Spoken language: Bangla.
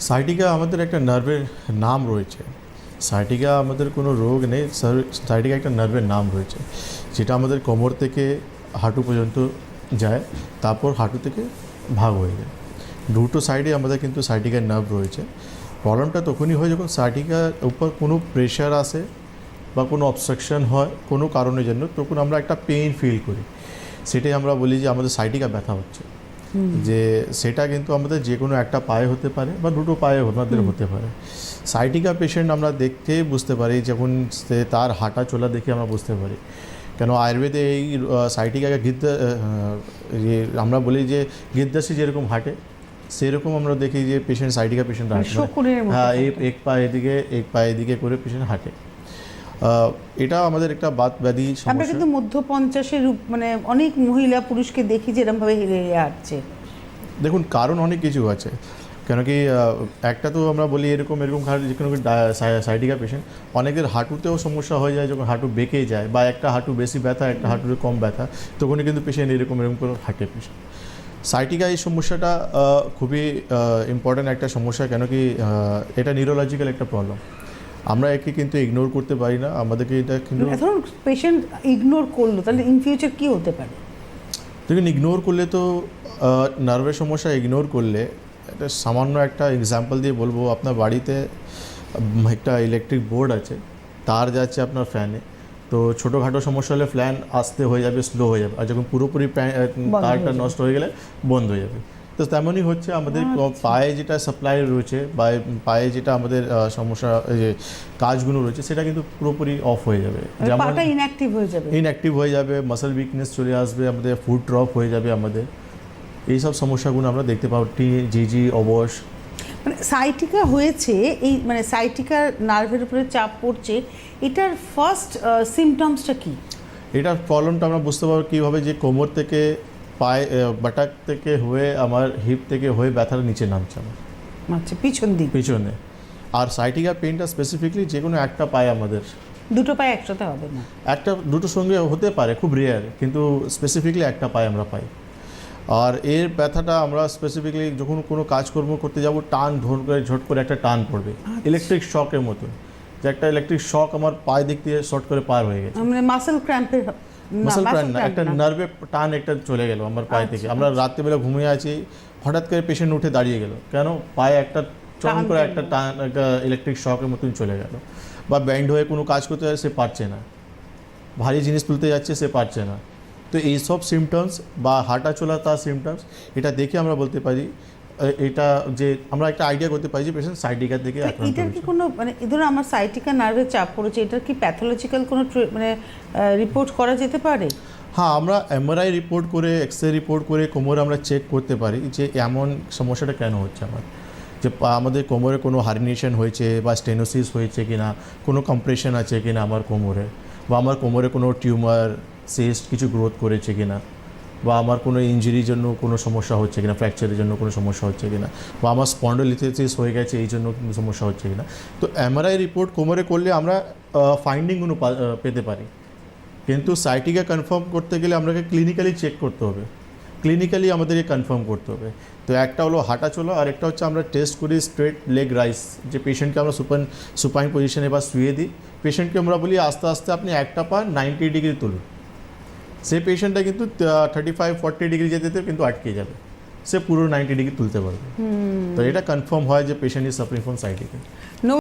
সাইটিকা আমাদের একটা নার্ভের নাম রয়েছে। সাইটিকা আমাদের কোনো রোগ নেই সাইটিকা একটা নার্ভের নাম রয়েছে। যেটা আমাদের কোমর থেকে হাঁটু পর্যন্ত যায়, তারপর হাঁটু থেকে ভাগ হয়ে যায়। দুটো সাইডে আমাদের কিন্তু সাইটিকার নার্ভ রয়েছে। প্রবলেমটা তখনই হয় যখন সাইটিকার উপর কোনো প্রেশার আসে বা কোনো অবস্ট্রাকশন হয় কোনো কারণের জন্য, তখন আমরা একটা পেইন ফিল করি। সেটাই আমরা বলি যে আমাদের সাইটিকা ব্যথা হচ্ছে। যে সেটা কিন্তু আমাদের যে কোনো একটা পায়ে হতে পারে বা দুটো পায়ে আমাদের হতে পারে। সাইটিকা পেশেন্ট আমরা দেখতে বুঝতে পারি যখন সে তার হাঁটা চলা দেখে আমরা বুঝতে পারি। কেন আয়ুর্বেদে এই সাইটিকাকে গিদ্দ যে আমরা বলি যে গিদ্দাসি যেরকম হাঁটে সেরকম আমরা দেখি যে পেশেন্ট সাইটিকা পেশেন্ট মানে হাঁটে। হ্যাঁ এক পা এদিকে এক পা এদিকে করে পেশেন্ট হাঁটে। এটা আমাদের একটা বাত ব্যাধি আমরা কিন্তু মধ্য পঞ্চাশের রূপ মানে অনেক মহিলা পুরুষকে দেখি যে এরকম ভাবে হেরে হেরে হাঁটছে। দেখুন কারণ অনেক কিছু আছে। কেন কি একটা তো আমরা বলি এরকম এরকম যে কোনো সাইডিকা পেশেন্ট অনেকের হাঁটুতেও সমস্যা হয়ে যায় যখন হাঁটু বেঁকে যায় বা একটা হাঁটু বেশি ব্যথা একটা হাঁটুতে কম ব্যথা তখনই কিন্তু পেশেন্ট এরকম এরকম করে হাঁটে পেশেন্ট সাইটিকা এই সমস্যাটা খুবই ইম্পর্ট্যান্ট একটা সমস্যা কেন কি এটা নিউরোলজিক্যাল একটা প্রবলেম আমরা একে কিন্তু ইগনোর করতে পারি না আমাদেরকে এটা কিন্তু ধরুন পেশেন্ট ইগনোর করল তাহলে ইন ফিউচার কি হতে পারে? দেখুন ইগনোর করলে তো নার্ভের সমস্যা ইগনোর করলে এটা সামান্য একটা এক্সাম্পল দিয়ে বলব আপনার বাড়িতে একটা ইলেকট্রিক বোর্ড আছে তার যাচ্ছে আপনার ফ্যানে তো ছোটোখাটো সমস্যা হলে ফ্যান আসতে হয়ে যাবে স্লো হয়ে যাবে আর যখন পুরোপুরি তারটা নষ্ট হয়ে গেলে বন্ধ হয়ে যাবে। তো তেমনই হচ্ছে আমাদের পায়ে যেটা সাপ্লাই রয়েছে বা পায়ে যেটা আমাদের সমস্যা যে কাজগুলো রয়েছে সেটা কিন্তু পুরোপুরি অফ হয়ে যাবে। মানে পাটা ইনঅ্যাক্টিভ হয়ে যাবে। ইনঅ্যাক্টিভ হয়ে যাবে মাসেল উইকনেস চলে আসবে আমাদের ফুড ড্রপ হয়ে যাবে আমাদের। এই সব সমস্যাগুলো আমরা দেখতে পাবো টি জিজি অবশ। মানে সাইটিকা হয়েছে এই মানে সাইটিকার নার্ভের উপরে চাপ পড়ছে এটার ফার্স্ট সিমটমসটা কি? এটার প্রবলেমটা আমরা বুঝতে পারব কীভাবে যে কোমর থেকে পায়ে বাটাক থেকে হয়ে আমার হিপ থেকে হয়ে ব্যথার নিচে নামছে আমার। আচ্ছা পিছন দিক। পিছনে। আর সাইটিকা পেনটা স্পেসিফিকলি যে কোনো একটা পায় আমাদের। দুটো পায়ে একসাথে হবে না? একটা দুটো সঙ্গে হতে পারে খুব রেয়ার কিন্তু স্পেসিফিকলি একটা পায়ে আমরা পাই। আর এর ব্যথাটা আমরা স্পেসিফিকলি যখন কোনো কাজকর্ম করতে যাব টান ধর করে ঝট করে একটা টান পড়বে। ইলেকট্রিক শকের মতো যে একটা ইলেকট্রিক শক আমার পায়ে দিক দিয়ে শর্ট করে পার হয়ে গেছে। মানে মাসেল ক্র্যাম্পের মাসেল প্যান না একটা নার্ভে টান একটা চলে গেল আমার পায়ে থেকে। আমরা রাত্রিবেলা ঘুমিয়ে আছি হঠাৎ করে পেশেন্ট উঠে দাঁড়িয়ে গেল। কেন? পায়ে একটা চন টান করে একটা টান একটা ইলেকট্রিক শকের মতন চলে গেল। বা ব্যান্ড হয়ে কোনো কাজ করতে সে পারছে না। ভারী জিনিস তুলতে যাচ্ছে সে পারছে না। তো এইসব সিমটমস বা হাঁটা চলা তার সিমটমস এটা দেখে আমরা বলতে পারি এটা যে আমরা একটা আইডিয়া করতে পারি যে পেশেন্ট সাইডিকা থেকে এটার কি কোনো মানে ধরুন আমার সাইটিকা নার্ভে চাপ পড়েছে এটার কি প্যাথোলজিক্যাল কোনো মানে রিপোর্ট করা যেতে পারে? হ্যাঁ আমরা এমআরআই রিপোর্ট করে এক্স রে রিপোর্ট করে কোমরে আমরা চেক করতে পারি যে এমন সমস্যাটা কেন হচ্ছে আমার। যে আমাদের কোমরে কোনো হার্নিয়েশন হয়েছে বা স্টেনোসিস হয়েছে কি না কোনো কম্প্রেশন আছে কি না আমার কোমরে বা আমার কোমরে কোনো টিউমার সিস্ট কিছু গ্রোথ করেছে কি না বা আমার কোনো ইঞ্জুরির জন্য কোনো সমস্যা হচ্ছে কিনা ফ্র্যাকচারের জন্য কোনো সমস্যা হচ্ছে কিনা, বা আমার স্পন্ডোলিথিস হয়ে গেছে, এই জন্য কোনো সমস্যা হচ্ছে কিনা। তো এমআরআই রিপোর্ট কোমরে করলে আমরা ফাইন্ডিংগুলো পেতে পারি। কিন্তু সাইটিকে কনফার্ম করতে গেলে আমাকে ক্লিনিক্যালি চেক করতে হবে। ক্লিনিক্যালি আমাদেরকে কনফার্ম করতে হবে। তো একটা হলো হাঁটা চলা, আর একটা হচ্ছে আমরা টেস্ট করি স্ট্রেট লেগ রাইস যে পেশেন্টকে আমরা সুপান সুপাইন পজিশনে বা শুয়ে দিই। পেশেন্টকে আমরা বলি আস্তে আস্তে আপনি একটা পা নাইনটি ডিগ্রি তুলুন। সেই পেশেন্টটা কিন্তু থার্টি ফাইভ ফর্টি ডিগ্রি যেতে যেতে কিন্তু আটকে যাবে। সে পুরো নাইনটি ডিগ্রি তুলতে পারবে। তো এটা কনফার্ম হয় যে পেশেন্ট ইজ সাফারিং ফ্রম সাইটিকে